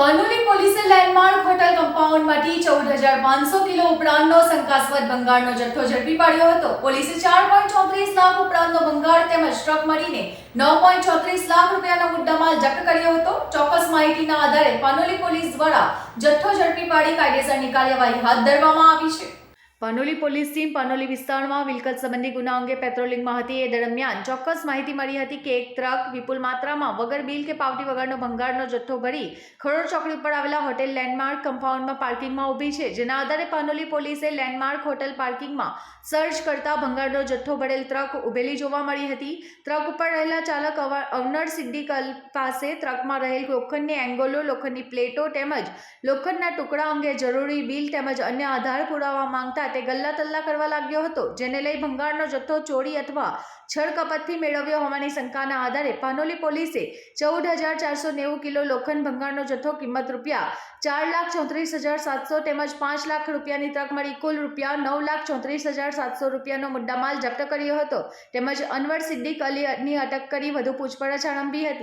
પાનોલી પોલીસે landmark hotel કમ્પાઉન્ડમાંથી ચૌદ હજાર પાંચસો કિલો ઉપરાંતનો શંકાસ્પદ બંગાળનો જથ્થો ઝડપી પાડ્યો હતો. પોલીસે ચાર પોઈન્ટ ચોત્રીસ લાખ ઉપરાંતનો બંગાળ તેમજ ટ્રક મળીને નવ પોઈન્ટ ચોત્રીસ લાખ રૂપિયાનો મુદ્દામાલ જપ્ત કર્યો હતો. ચોક્કસ માહિતીના આધારે પાનોલી પોલીસ દ્વારા જથ્થો ઝડપી પાડી કાયદેસરની કાર્યવાહી હાથ ધરવામાં આવી છે. પાનોલી પોલીસ ટીમ પનોલી વિસ્તારમાં વિલકત સંબંધી ગુના અંગે પેટ્રોલિંગમાં હતી. એ દરમિયાન ચોક્કસ માહિતી મળી હતી કે એક ટ્રક વિપુલ માત્રામાં વગર બિલ કે પાવતી વગરનો ભંગારનો જથ્થો ભરી ખરોડ ચોકડી ઉપર આવેલા હોટેલ લેન્ડમાર્ક કમ્પાઉન્ડમાં પાર્કિંગમાં ઊભી છે. જેના આધારે પાનોલી પોલીસે લેન્ડમાર્ક હોટેલ પાર્કિંગમાં સર્ચ કરતા ભંગારનો જથ્થો ભરેલ ટ્રક ઊભેલી જોવા મળી હતી. ટ્રક ઉપર રહેલા ચાલક અવ- અવનર સિદ્દીકલ પાસે ટ્રકમાં રહેલ લોખંડની એંગોલો, લોખંડની પ્લેટો તેમજ લોખંડના ટુકડા અંગે જરૂરી બિલ તેમજ અન્ય આધાર પુરાવા માંગતા તે ગલ્લા તલ્લા કરવા લાગ્યો હતો, જેને લઈ ભંગારનો જથ્થો ચોરી અથવા છળકપટથી મેળવ્યો હોવાની શંકાના આધારે પાનોલી પોલીસે ચૌદ હજાર ચારસો નેવું કિલો લોખંડ ભંગારનો જથ્થો કિંમત રૂપિયા ચાર લાખ ચોત્રીસ હજાર સાતસો તેમજ પાંચ લાખ રૂપિયાની તક મળી કુલ રૂપિયા નવ લાખ ચોત્રીસ હજાર સાતસો રૂપિયાનો મુદ્દામાલ જપ્ત કર્યો હતો, તેમજ અનવર સિદ્દીક અલીની અટક કરી વધુ પૂછપરછ આરંભી હતી.